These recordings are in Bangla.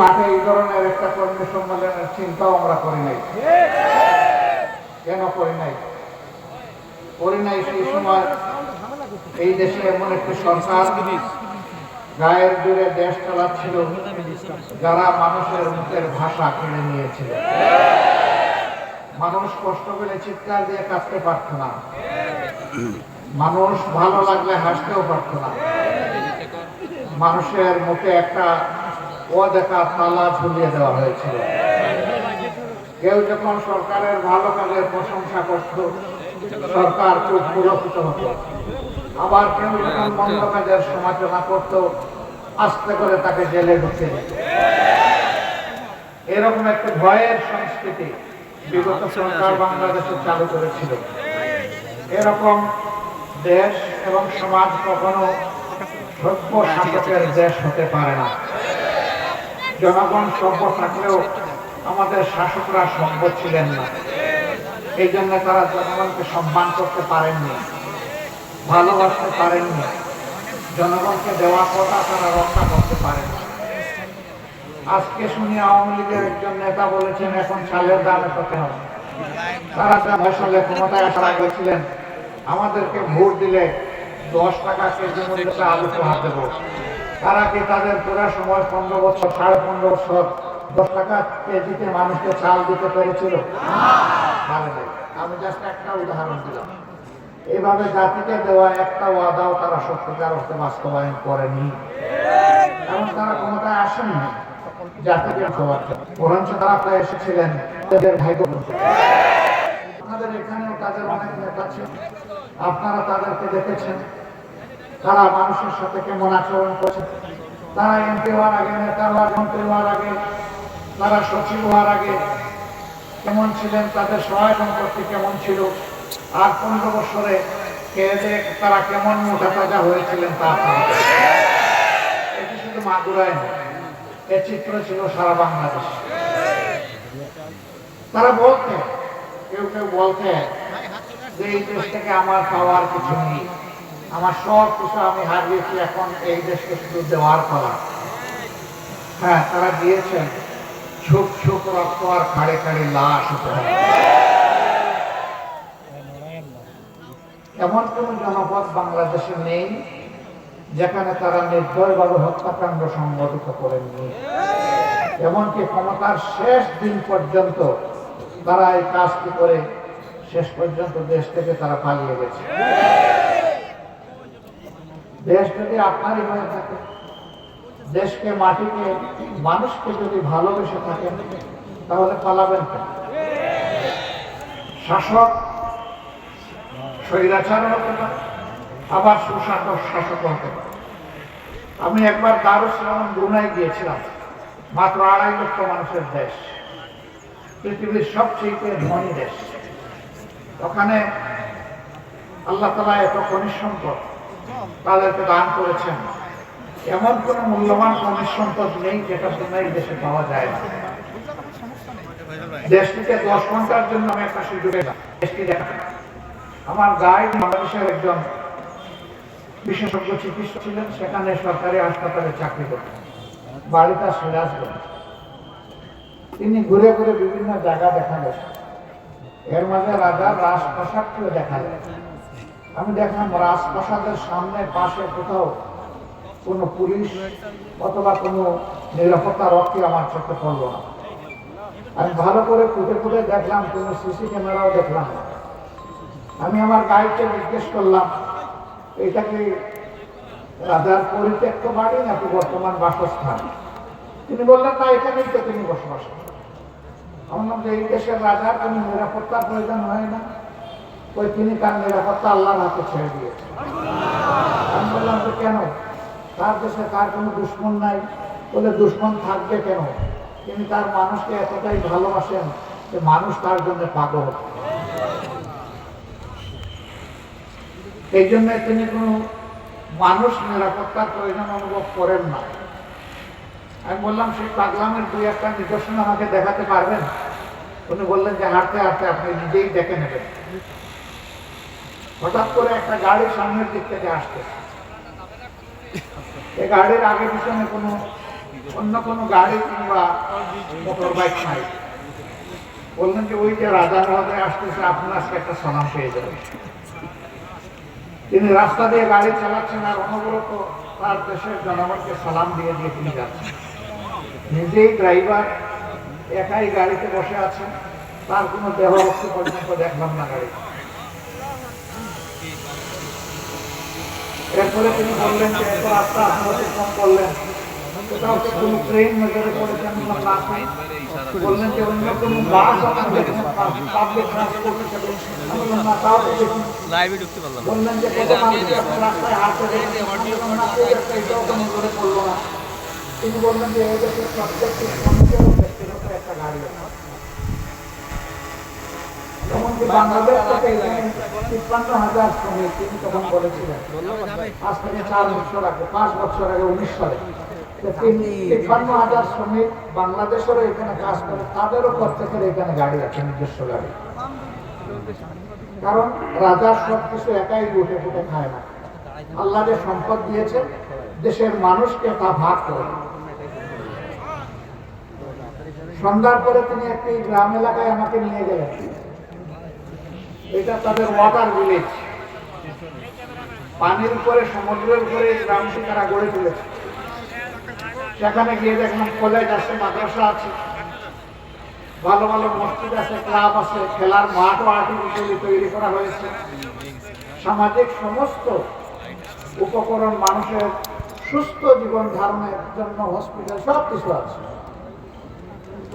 মাঠে এই ধরনের একটা কর্মী সম্মেলনের চিন্তাও আমরা করি নাই। কেন করি নাই? করি নাই সেই সময় এই দেশে এমন একটি সরকার গায়ের দেশ চালাচ্ছিল, যারা মানুষের মুখের ভাষা কিনে নিয়েছিল। মানুষ কষ্ট পেলে চিৎকার দিয়ে কাঁদতে পারত না। মানুষ ভালো লাগলে হাসতেও পারত না। মানুষের মুখে একটা অদেখা তালা ঝুলিয়ে দেওয়া হয়েছিল। কেউ যখন সরকারের ভালো কাজের প্রশংসা করত, সরকার খুব পুরস্কৃত হতো। আবার কেউ যখন মন্দ কাজের সমালোচনা করত, আস্তে করে তাকে জেলে ঢুকিয়ে এরকম একটা ভয়ের সংস্কৃতি বিগত সরকার বাংলাদেশে চালু করেছিল। এরকম দেশ এবং সমাজ কখনো সভ্য শাসকের দেশ হতে পারে না। জনগণ সভ্য থাকলেও আমাদের শাসকরা সভ্য ছিলেন না। এই জন্য তারা জনগণকে সম্মান করতে পারেননি, ভালোবাসতে পারেননি। জনগণকে দেওয়া কথা তারা রক্ষা করতে পারেন আজকে শুনি আওয়ামী লীগের একজন নেতা বলেছেন, এখন চালের দাম এত হবে। তারা যা আসলে ক্ষমতায় আসার আগে ছিলেন আমাদেরকে ভোট দিলে দশ টাকা কেজি মূল্যে আলু প্রহার দেবো। তারা কি তাদের পুরো সময় পনেরো বছর, সাড়ে পনেরো বছর দশ টাকা কেজিতে মানুষকে চাল দিতে পেরেছিল? আমি জাস্ট একটা উদাহরণ দিলাম। এইভাবে জাতিকে দেওয়া একটা ওয়াদাও তারা সত্যিকার অর্থে বাস্তবায়ন করেনি। এমন তারা ক্ষমতায় আসেননি। জাতিকে বরঞ্চ তারা প্রায় এসেছিলেন। তাদের ভাগ্য আপনাদের এখানেও তাদের অনেক নেতা ছিল। আপনারা তাদেরকে দেখেছেন। তারা মানুষের সাথে কেমন আচরণ করছে? তারা এমপি হওয়ার আগে, নেতা হওয়ার, মন্ত্রী হওয়ার আগে, তারা সচিব হওয়ার আগে কেমন ছিলেন? তাদের সহায় সম্পত্তি কেমন ছিল? আর পনেরো বছরে তারা কেমন মোটা তাজা হয়েছিলেন তা এটি শুধু মাগুরায় এ চিত্র ছিল সারা বাংলাদেশ। তারা বলতেন, কেউ কেউ বলতেন যে এই দেশ থেকে আমার পাওয়ার কিছু নেই। আমার সব কিছু আমি হারিয়েছি, এখন এই দেশকে শুধু দেওয়ার পালা। হ্যাঁ তারা দিয়েছেন। ছোপ ছোপ রক্ত আর খাড়ে খাড়ে লাশ এমন কোন জনপদ বাংলাদেশে নেই যেখানে তারা নির্দয়ভাবে হত্যাকাণ্ড সংগঠিত করেননি। এমনকি ক্ষমতার শেষ দিন পর্যন্ত তারা এই কাজটি করে শেষ পর্যন্ত দেশ থেকে তারা পালিয়ে গেছে। দেশ যদি আপনারই হয়ে থাকে। দেশকে, মাটিকে, মানুষকে যদি ভালোবেসে থাকেন, তাহলে পালাবেন শাসক স্বৈরাচারও হতে পারে, আবার সুশাসক শাসক হতে পারে। আমি একবার দারুসালাম ব্রুনাই গিয়েছিলাম, মাত্র আড়াই লক্ষ মানুষের দেশ। পৃথিবীর সবচেয়ে ধনী দেশ। ওখানে আল্লাহ তালা এত খনিজ সম্পদ তাদেরকে দান করেছেন। এমন কোনো মূল্যবান খনিজ সম্পদ নেই যেটা ব্রুনাই দেশে পাওয়া যায় না। দেশটিতে দশ ঘণ্টার জন্য আমি একটা সুযোগে দেশটি দেখা। আমার গাইড বাংলাদেশের একজন বিশেষজ্ঞ চিকিৎসক ছিলেন, সেখানে সরকারি হাসপাতালে চাকরি করতেন। বাড়িটা সিরাজগঞ্জ তিনি ঘুরে ঘুরে বিভিন্ন জায়গা দেখালেন এর মাঝে রাজার রাজপ্রাসাদটিও দেখালেন আমি দেখলাম রাজপ্রাসাদের সামনে, পাশে কোথাও কোনো পুলিশ অথবা কোনো নিরাপত্তা রক্ষী আমার চোখে পড়ল না। আমি ভালো করে খুঁজে খুঁজে দেখলাম, কোনো সিসি ক্যামেরাও দেখলাম আমি আমার গাইডকে জিজ্ঞেস করলাম, এটা কি রাজার পরিত্যক্ত বাড়ি নাকি বর্তমান বাসস্থান? তিনি বললেন, না, এখানেই তো তিনি বসবাস করেন। আমি বললাম যে, এই দেশের রাজার কোনো নিরাপত্তার প্রয়োজন হয় না। ওই তিনি তার নিরাপত্তা আল্লাহর হাতে ছেড়ে দিয়েছেন আমি বললাম যে কেন? তার দেশে তার কোনো দুশ্মন নাই। বলে, দুশ্মন থাকবে কেন? তিনি তার মানুষকে এতটাই ভালোবাসেন যে মানুষ তার জন্য পাগল এই জন্য তিনি কোনো মানুষ নিরাপত্তার প্রয়োজন অনুভব করেন না। আমি বললাম, সেই পাগলামের দুই একটা নিদর্শন আমাকে দেখাতে পারবেন? উনি বললেন যে, হাঁটতে হাঁটতে আপনি নিজেই দেখে নেবেন। হঠাৎ করে একটা গাড়ির সামনের দিক থেকে আসতে এই গাড়ির আগে পিছনে কোনো অন্য কোনো গাড়ি কিংবা মোটর বাইক নাই। বললেন যে ওই যে রাজা মহোদয় আসতেছে আপনার আজকে একটা সালাম পেয়ে যাবে তিনি রাস্তা দিয়ে গাড়ি চালাচ্ছেন আর অনবরত তার দেশের জনগণকে সালাম দিয়ে দিয়ে তিনি যাচ্ছেন। নিজেই ড্রাইভার, একাই গাড়িতে বসে আছেন, তার কোনো দেহরক্ষী পর্যন্ত দেখলাম না গাড়ি এরপরে তিনি বললেন যে এত রাস্তা আপনারা অতিক্রম করলেন। কোথাও কোনো ট্রেন নজরে পড়েছেন না না বললেন যে অন্য কোনো বাস আপনাদের পাবলিক ট্রান্সপোর্ট হিসেবে আমি না তাও লাইভে ঢুকতে পারলাম বললেন যে কত মানুষ রাস্তায় হাঁটতে দেখেছেন আমি বললাম না এই একটা এটাও তো নজরে পড়ল না। তিনি বললেন যে এই প্রত্যেকটি শ্রমিকের ব্যক্তিগত একটা গাড়ি আছে। এখানে কাজ করে তাদেরও প্রত্যেকের এখানে গাড়ি আছে নিজস্ব গাড়ি কারণ রাজা সব কিছু একাই উঠে ফুটে খায় না আল্লাহ যে সম্পদ দিয়েছে দেশের মানুষকে তা ভাগ করে সন্ধ্যার পরে তিনি একটি গ্রাম এলাকায় আমাকে নিয়ে গেলেন। এটা তাদের ওয়াটার ভিলেজ পানির উপরে, সমুদ্রের উপরে এই গ্রামটি তারা গড়ে তুলেছে। সেখানে গিয়ে দেখলাম কলেজ আছে, মাদ্রাসা আছে। ভালো ভালো মসজিদ আছে ক্লাব আছে, খেলার মাঠও আর্টিফিশিয়ালি তৈরি করা হয়েছে। সামাজিক সমস্ত উপকরণ মানুষের সুস্থ জীবন ধারণের জন্য হসপিটাল সব কিছু আছে।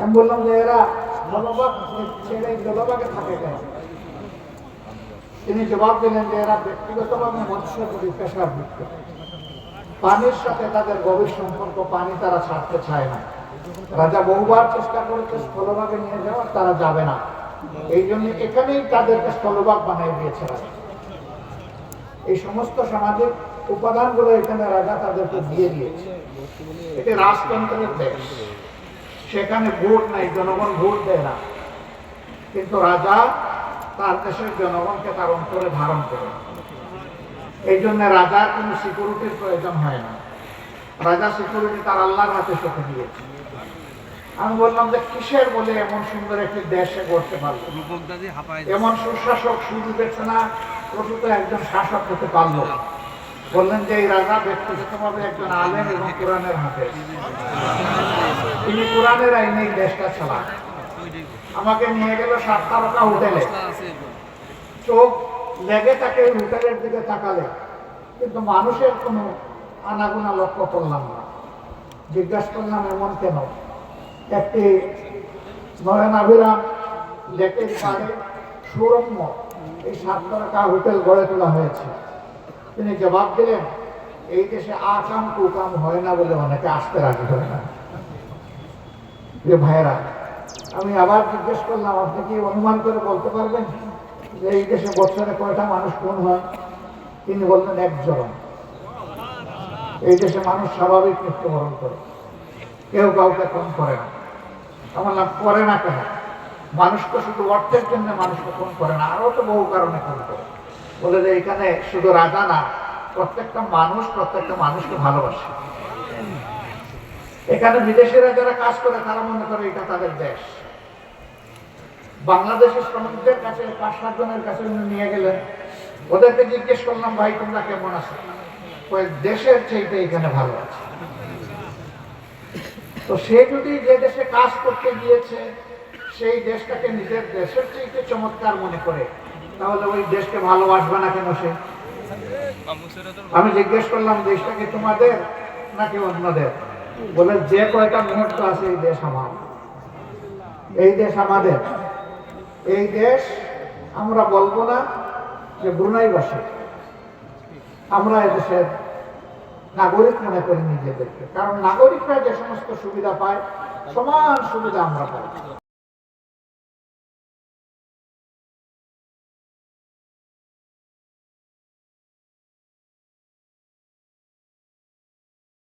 আমি বললাম যে এরা জলবাগ ছেড়ে জলবাগে থাকে কেন? তিনি জবাব দিলেন যে এরা ব্যক্তিগতভাবে মৎস্যজীবী পেশাভিত্ত পানির সাথে তাদের গভীর সম্পর্ক, পানি তারা ছাড়তে চায় না। রাজা বহুবার চেষ্টা করেছে স্থলভাগে নিয়ে যাওয়ার, তারা যাবে না। এই জন্য এখানেই তাদেরকে স্থলভাগ বানিয়ে দিয়েছে রাজা। এই সমস্ত সামাজিক উপাদানগুলো এখানে রাজা তাদেরকে দিয়ে দিয়েছে। এটি রাজতন্ত্রের দেশ। সেখানে ভোট নাই, জনগণ ভোট দেয় না। কিন্তু রাজা তার দেশের জনগণকে তার অন্তরে ধারণ করে। এই জন্য রাজার কোনো সিকিউরিটির প্রয়োজন হয় না। রাজা সিকিউরিটি তার আল্লাহর হাতে চোখে দিয়েছে। আমি বললাম যে কিসের বলে এমন সুন্দর একটি দেশে গড়তে পারল? এমন সুশাসক সুবিবেচনা প্রসূত একজন শাসক হতে পারল বললেন যে এই রাজা ব্যক্তিগতভাবে একজন আলেম এবং কোরআনের হাতে তিনি কোরআনের আইনে এই দেশটা চালান। আমাকে নিয়ে গেল সাত তারকা হোটেলে। চোখ লেগে তাকে হোটেলের দিকে তাকালে। কিন্তু মানুষের কোনো আনাগোনা লক্ষ্য করলাম না। জিজ্ঞাসা করলাম, এমন কেন? একটি নয়নাভিরাম লেকের পাড়ে সুরম্য, এই সাত তারকা হোটেল গড়ে তোলা হয়েছে। তিনি জবাব দিলেন, এই দেশে আকাম কুকাম হয় না বলে অনেকে আসতে রাজি হয় না। যে ভাইয়েরা আমি আবার জিজ্ঞেস করলাম, আপনি কি অনুমান করে বলতে পারবেন যে এই দেশে বছরে কয়টা মানুষ খুন হয়? তিনি বললেন, একজন। এই দেশে মানুষ স্বাভাবিক মৃত্যুবরণ করে। কেউ কাউকে খুন করে না। আমার নাম করে না কেন? মানুষ তো শুধু অর্থের জন্য মানুষকে খুন করে না, আরও তো বহু কারণে খুন করে। বলে যে এখানে শুধু রাজা না, প্রত্যেকটা মানুষ প্রত্যেকটা মানুষকে ভালোবাসে। এখানে বিদেশিরা যারা কাজ করে, তারা মনে করে এটা তাদের দেশ। বাংলাদেশের শ্রমিকদের কাছে, পাঁচ সাত জনের কাছে উনি নিয়ে গেলেন। ওদেরকে জিজ্ঞেস করলাম, ভাই, তোমরা কেমন আছো? দেশের চাইতে এখানে ভালো আছে। তো সে যদি যে দেশে কাজ করতে গিয়েছে, সেই দেশটাকে নিজের দেশের চাইতে চমৎকার মনে করে, তাহলে ওই দেশকে ভালোবাসবে না কেন সে? আমি জিজ্ঞেস করলাম, দেশটা কি তোমাদের নাকি অন্যদের? বলে, যে কয়টা মুহূর্ত আছে, এই দেশ আমার। এই দেশ আমাদের। এই দেশ আমরা বলব না যে ব্রুনাইবাসী আমরা এদেশের নাগরিক মনে করি নিজেদেরকে। কারণ নাগরিকরা যে সমস্ত সুবিধা পায়, সমান সুবিধা আমরা পাই।